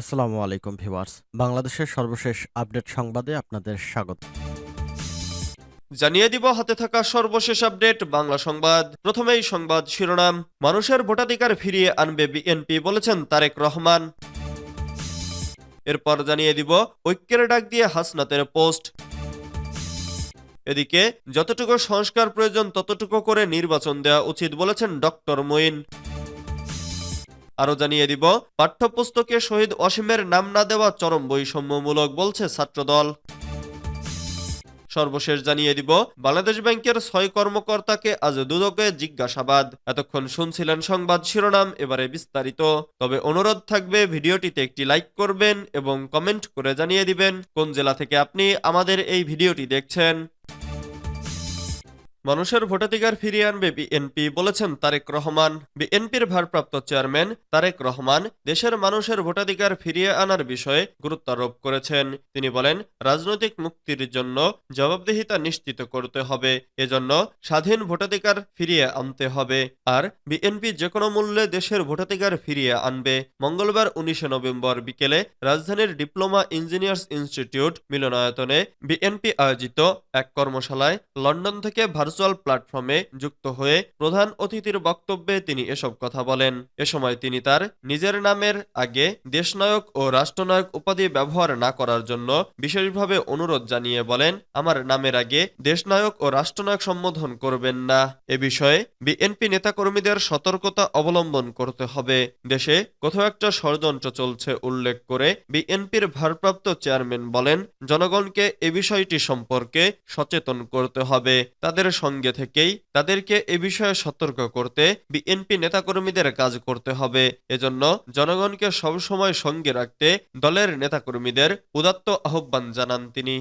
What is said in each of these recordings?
আসসালামু আলাইকুম ভিউয়ার্স। বাংলাদেশের সর্বশেষ আপডেট সংবাদে আপনাদের স্বাগত। জানিয়ে দিব, হাতে থাকা সর্বশেষ আপডেট, বাংলা সংবাদ। প্রথমেই সংবাদ শিরোনাম, মানুষের ভোটাধিকার ফিরিয়ে আনবে বিএনপি বলেছেন তারেক রহমান। এরপর জানিয়ে দিব, ঐক্যের ডাক দিয়ে হাসনাতের পোস্ট। এদিকে, যতটুকু সংস্কার প্রয়োজন ততটুকু করে নির্বাচন দেওয়া উচিত বলেছেন ডক্টর মঈন। আরও জানিয়ে দিব, পাঠ্যপুস্তকে শহীদ অসীমের নাম না দেওয়া চরম বৈষম্যমূলক বলছে ছাত্রদল। সর্বশেষ জানিয়ে দিব, বাংলাদেশ ব্যাংকের ছয় কর্মকর্তাকে আজ দুদকে জিজ্ঞাসাবাদ। এতক্ষণ শুনছিলেন সংবাদ শিরোনাম, এবারে বিস্তারিত। তবে অনুরোধ থাকবে, ভিডিওটিতে একটি লাইক করবেন এবং কমেন্ট করে জানিয়ে দিবেন, কোন জেলা থেকে আপনি আমাদের এই ভিডিওটি দেখছেন। মানুষের ভোটাধিকার ফিরিয়ে আনবে বিএনপি বলেছেন তারেক রহমান। বিএনপির ভারপ্রাপ্ত চেয়ারম্যান তারেক রহমান দেশের মানুষের ভোটাধিকার ফিরিয়ে আনার বিষয়ে গুরুত্ব আরোপ করেছেন। তিনি বলেন, রাজনৈতিক মুক্তির জন্য জবাবদিহিতা নিশ্চিত করতে হবে, এজন্য স্বাধীন ভোটাধিকার ফিরিয়ে আনতে হবে। আর বিএনপি যে কোনো মূল্যে দেশের ভোটাধিকার ফিরিয়ে আনবে। মঙ্গলবার উনিশে নভেম্বর বিকেলে রাজধানীর ডিপ্লোমা ইঞ্জিনিয়ার্স ইনস্টিটিউট মিলনায়তনে বিএনপি আয়োজিত এক কর্মশালায় লন্ডন থেকে ভার্চুয়াল প্ল্যাটফর্মে যুক্ত হয়ে প্রধান অতিথির বক্তব্যে তিনি এসব কথা বলেন। এ সময় তিনি তার নিজের নামের আগে দেশনায়ক ও রাষ্ট্রনায়ক উপাধি ব্যবহার না করার জন্য বিশেষভাবে অনুরোধ জানিয়ে বলেন, আমার নামের আগে দেশনায়ক ও রাষ্ট্রনায়ক সম্বোধন করবেন না। এ বিষয়ে বিএনপি নেতাকর্মীদের সতর্কতা অবলম্বন করতে হবে। দেশে কোথাও একটা ষড়যন্ত্র চলছে, উল্লেখ করে বিএনপির ভারপ্রাপ্ত চেয়ারম্যান বলেন, জনগণকে এ বিষয়টি সম্পর্কে সচেতন করতে হবে। তাদের সঙ্গে থেকেই তাদেরকে এ বিষয়ে সতর্ক করতে বিএনপি নেতাকর্মীদের কাজ করতে হবে। এজন্য জনগণকে সবসময় সঙ্গে রাখতে দলের নেতাকর্মীদের উদাত্ত আহ্বান জানান তিনি।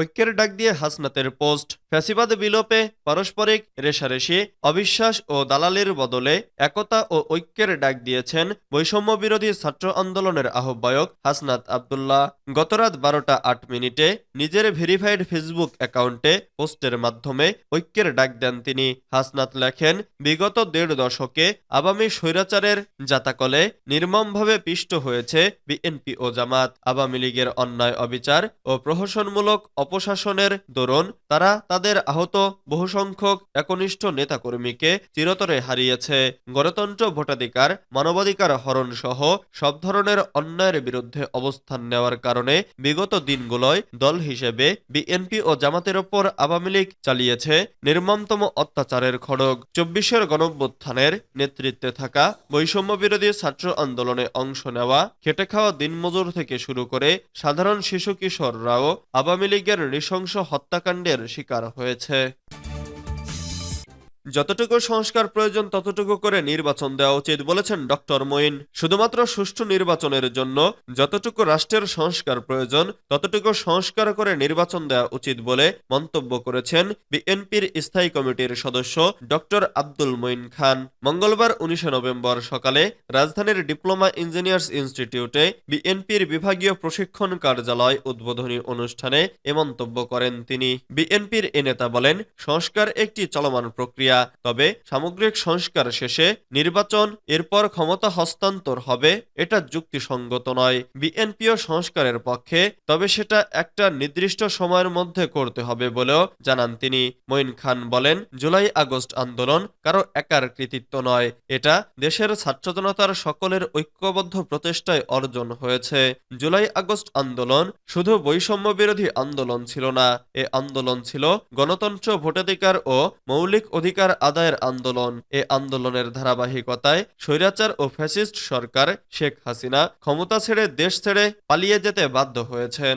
ঐক্যের ডাক দিয়ে হাসনাতের পোস্ট, ফ্যাসিবাদ বিলোপে পারস্পরিক রেশারেশি, অবিশ্বাস ও দালালির বদলে একতা ও ঐক্যের ডাক দিয়েছেন বৈষম্য বিরোধী ছাত্র আন্দোলনের আহ্বায়ক হাসনাত আবদুল্লাহ। গতরাত বারোটা আট মিনিটে নিজের ভেরিফাইড ফেসবুক অ্যাকাউন্টে পোস্টের মাধ্যমে ঐক্যের ডাক দেন তিনি। হাসনাত লেখেন, বিগত দেড় দশকে আওয়ামী স্বৈরাচারের জাতাকলে নির্মমভাবে পিষ্ট হয়েছে বিএনপি ও জামাত। আওয়ামী লীগের অন্যায় অবিচার ও প্রহসনমূলক অপশাসনের দরুন তারা তাদের আহত বহু সংখ্যক একনিষ্ঠ নেতাকর্মীকে চিরতরে হারিয়েছে। গণতন্ত্র ভোটাধিকার, মানবাধিকার হরণ সহ সব ধরনের অন্যায়ের বিরুদ্ধে অবস্থান নেওয়ার কারণে বিগত দিনগুলোয় দল হিসেবে বিএনপি ও জামাতের ওপর আওয়ামী লীগ চালিয়েছে নির্মমতম অত্যাচারের খড়গ। চব্বিশের গণভ্যুত্থানের নেতৃত্বে থাকা বৈষম্য বিরোধী ছাত্র আন্দোলনে অংশ নেওয়া খেটে খাওয়া দিনমজুর থেকে শুরু করে সাধারণ শিশু কিশোররাও আওয়ামী লীগের নৃশংস হত্যাকাণ্ডের শিকার হয়েছে। যতটুকু সংস্কার প্রয়োজন, ততটুকু করে নির্বাচন দেওয়া উচিত বলেছেন ডক্টর মঈন। শুধুমাত্র সুষ্ঠু নির্বাচনের জন্য যতটুকু রাষ্ট্রের সংস্কার প্রয়োজন, ততটুকু সংস্কার করে নির্বাচন দেওয়া উচিত বলে মন্তব্য করেছেন বিএনপির স্থায়ী কমিটির সদস্য ডক্টর আব্দুল মঈন খান। মঙ্গলবার উনিশে নভেম্বর সকালে রাজধানীর ডিপ্লোমা ইঞ্জিনিয়ার্স ইনস্টিটিউটে বিএনপির বিভাগীয় প্রশিক্ষণ কার্যালয় উদ্বোধনী অনুষ্ঠানে এ মন্তব্য করেন তিনি। বিএনপির এ নেতা বলেন, সংস্কার একটি চলমান প্রক্রিয়া। তবে সামগ্রিক সংস্কার শেষে নির্বাচন, এরপর ক্ষমতা হস্তান্তর হবে, এটা যুক্তিসঙ্গত নয়। বিএনপিও সংস্কারের পক্ষে, তবে সেটা একটা নির্দিষ্ট সময়ের মধ্যে করতে হবে বলেও জানান তিনি। মঈন খান বলেন, জুলাই আগস্ট আন্দোলন কারও একার কৃতিত্ব নয়, এটা দেশের ছাত্র জনতার সকলের ঐক্যবদ্ধ প্রচেষ্টায় অর্জন হয়েছে। জুলাই আগস্ট আন্দোলন শুধু বৈষম্য বিরোধী আন্দোলন ছিল না, এ আন্দোলন ছিল গণতন্ত্র ভোটাধিকার ও মৌলিক অধিকার আদায়ের আন্দোলন। এ আন্দোলনের ধারাবাহিকতায় স্বৈরাচার ও ফ্যাসিস্ট সরকার শেখ হাসিনা ক্ষমতা ছেড়ে দেশ ছেড়ে পালিয়ে যেতে বাধ্য হয়েছেন।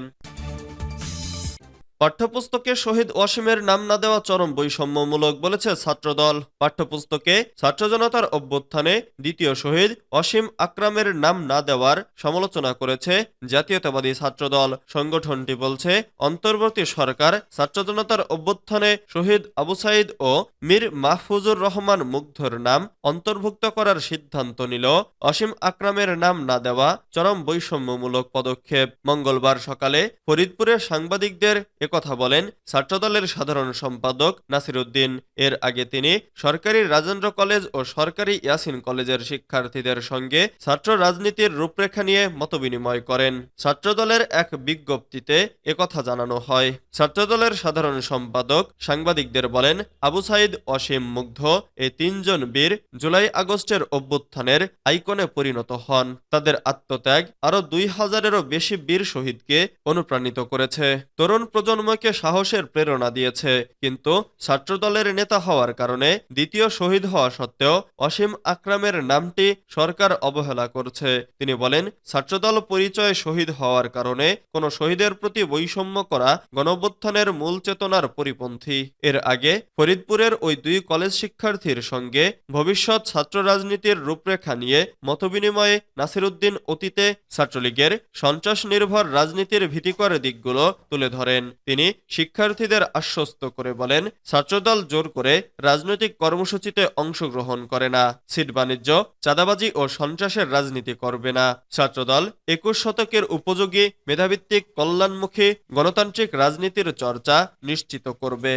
পাঠ্যপুস্তকে শহীদ ওয়াসিমের নাম না দেওয়া চরম বৈষম্যমূলক বলেছে ছাত্রদল। পাঠ্যপুস্তকে ছাত্র জনতার অভ্যুত্থানে দ্বিতীয় শহীদ অসীম আকরামের নাম না দেওয়ার সমালোচনা করেছে জাতীয়তাবাদী ছাত্রদল। সংগঠনটি বলছে, অন্তর্বর্তী সরকার ছাত্র জনতার অভ্যুত্থানে শহীদ আবু সাইদ ও মীর মাহফুজুর রহমান মুগ্ধর নাম অন্তর্ভুক্ত করার সিদ্ধান্ত নিল। অসীম আকরামের নাম না দেওয়া চরম বৈষম্যমূলক পদক্ষেপ। মঙ্গলবার সকালে ফরিদপুরে সাংবাদিকদের কথা বলেন ছাত্রদলের সাধারণ সম্পাদক নাসির উদ্দিন এর আগে তিনি সরকারি রাজেন্দ্র কলেজ ও সরকারি ইয়াসিন কলেজের শিক্ষার্থীদের সঙ্গে ছাত্র রাজনীতির রূপরেখা নিয়ে মতবিনিময় করেন। ছাত্রদলের এক বিজ্ঞপ্তিতে একথা জানানো হয়। ছাত্রদলের সাধারণ সম্পাদক সাংবাদিকদের বলেন, আবু সাইদ অসীম মুগ্ধ এই তিনজন বীর জুলাই আগস্টের অভ্যুত্থানের আইকনে পরিণত হন। তাদের আত্মত্যাগ আরও দুই হাজারেরও বেশি বীর শহীদকে অনুপ্রাণিত করেছে। তরুণ প্রজন্মকে সাহসের প্রেরণা দিয়েছে, কিন্তু ছাত্রদলের নেতা হওয়ার কারণে দ্বিতীয় শহীদ হওয়া সত্ত্বেও অসীম আকরামের নামটি সরকার অবহেলা করছে। তিনি বলেন, ছাত্রদল পরিচয় শহীদ হওয়ার কারণে কোনো শহীদের প্রতি বৈষম্য করা গণঅভ্যুত্থানের মূল চেতনার পরিপন্থী। এর আগে ফরিদপুরের ওই দুই কলেজ শিক্ষার্থীর সঙ্গে ভবিষ্যৎ ছাত্র রাজনীতির রূপরেখা নিয়ে মতবিনিময়ে নাসিরুদ্দিন অতীতে ছাত্রলীগের সন্ত্রাস নির্ভর রাজনীতির ভীতিকর দিকগুলো তুলে ধরেন। তিনি শিক্ষার্থীদের আশ্বস্ত করে বলেন, ছাত্রদল জোর করে রাজনৈতিক কর্মসূচিতে অংশগ্রহণ করে না। সিট বাণিজ্য, চাঁদাবাজি ও সন্ত্রাসের রাজনীতি করবে না। ছাত্রদল একুশ শতকের উপযোগী মেধাভিত্তিক কল্যাণমুখী গণতান্ত্রিক রাজনীতির চর্চা নিশ্চিত করবে।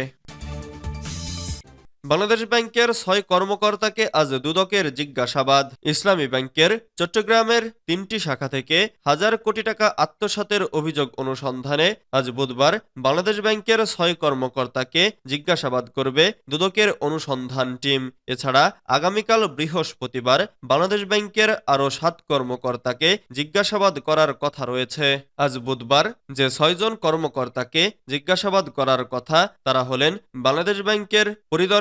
বাংলাদেশ ব্যাংকের ছয় কর্মকর্তাকে আজ দুদকের জিজ্ঞাসাবাদ। ইসলামী ব্যাংকের চট্টগ্রামের তিনটি শাখা থেকে হাজার কোটি টাকা আত্মসাতের অভিযোগ অনুসন্ধানে আজ বুধবার বাংলাদেশ ব্যাংকের ছয় কর্মকর্তাকে জিজ্ঞাসাবাদ করবে দুদকের অনুসন্ধান টিম। এছাড়া আগামীকাল বৃহস্পতিবার বাংলাদেশ ব্যাংকের আরও সাত কর্মকর্তাকে জিজ্ঞাসাবাদ করার কথা রয়েছে। আজ বুধবার যে ছয়জন কর্মকর্তাকে জিজ্ঞাসাবাদ করার কথা, তারা হলেন বাংলাদেশ ব্যাংকের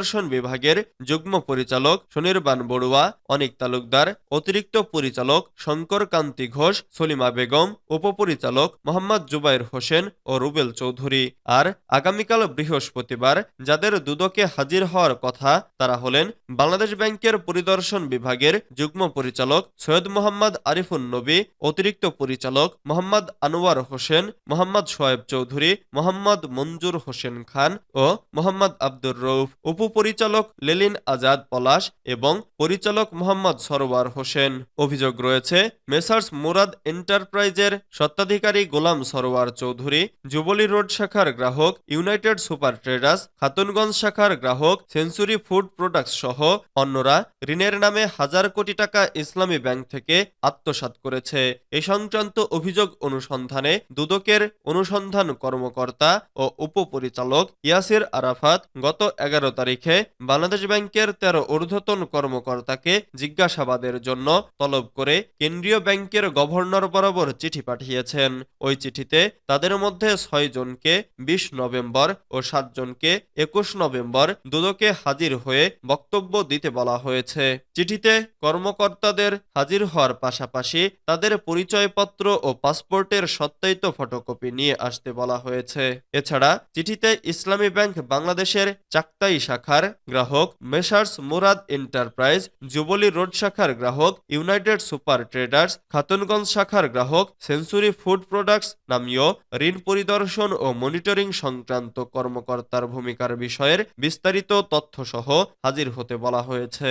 পরিদর্শন বিভাগের যুগ্ম পরিচালক সুনির্বাণ বড়ুয়া, অনিক তালুকদার, অতিরিক্ত পরিচালক শঙ্কর কান্তি ঘোষ, সলিমা বেগম, উপপরিচালক মোহাম্মদ জুবাইর হোসেন ও রুবেল চৌধুরী। আর আগামীকাল বৃহস্পতিবার যাদের দুদকে হাজির হওয়ার কথা, তারা হলেন বাংলাদেশ ব্যাংকের পরিদর্শন বিভাগের যুগ্ম পরিচালক সৈয়দ মোহাম্মদ আরিফুন নবী, অতিরিক্ত পরিচালক মোহাম্মদ আনোয়ার হোসেন, মোহাম্মদ সোয়েব চৌধুরী, মোহাম্মদ মঞ্জুর হোসেন খান ও মোহাম্মদ আব্দুর রৌফ উপপরিচালক লেলিন আজাদ পলাশ এবং পরিচালক মোহাম্মদ সরোয়ার হোসেন। অভিযোগ রয়েছে, মেসার্স মুরাদ এন্টারপ্রাইজের স্বত্বাধিকারী গোলাম সরোয়ার চৌধুরী, যুবলী রোড শাখার গ্রাহক, ইউনাইটেড সুপার ট্রেডার্স, খাতুনগঞ্জ শাখার গ্রাহক, সেঞ্চুরি ফুড প্রোডাক্টস সহ অন্যরা ঋণের নামে হাজার কোটি টাকা ইসলামী ব্যাংক থেকে আত্মসাৎ করেছে। এ সংক্রান্ত অভিযোগ অনুসন্ধানে দুদকের অনুসন্ধান কর্মকর্তা ও উপপরিচালক ইয়াসির আরাফাত গত এগারো তারিখে বাংলাদেশ ব্যাংকের তেরো ঊর্ধ্বতন কর্মকর্তাকে জিজ্ঞাসাবাদের জন্য তলব করে কেন্দ্রীয় ব্যাংকের গভর্নর বরাবর চিঠি পাঠিয়েছেন। ওই চিঠিতে তাদের মধ্যে ছয় জনকে বিশ নভেম্বর ও সাতজনকে একুশ নভেম্বর দুদকে হাজির হয়ে বক্তব্য দিতে বলা হয়েছে। চিঠিতে কর্মকর্তাদের হাজির হওয়ার পাশাপাশি তাদের পরিচয়পত্র ও পাসপোর্টের সত্যায়িত ফটোকপি নিয়ে আসতে বলা হয়েছে। এছাড়া চিঠিতে ইসলামী ব্যাংক বাংলাদেশের চাকতাই শাখার গ্রাহক messrs Murad enterprise, Jubilee Road শাখার গ্রাহক, ইউনাইটেড সুপার ট্রেডার্স, খাতুনগঞ্জ শাখার গ্রাহক, সেঞ্চুরি ফুড প্রোডাক্টস নামীয় ঋণ পরিদর্শন ও মনিটরিং সংক্রান্ত কর্মকর্তার ভূমিকার বিষয়ের বিস্তারিত তথ্যসহ হাজির হতে বলা হয়েছে।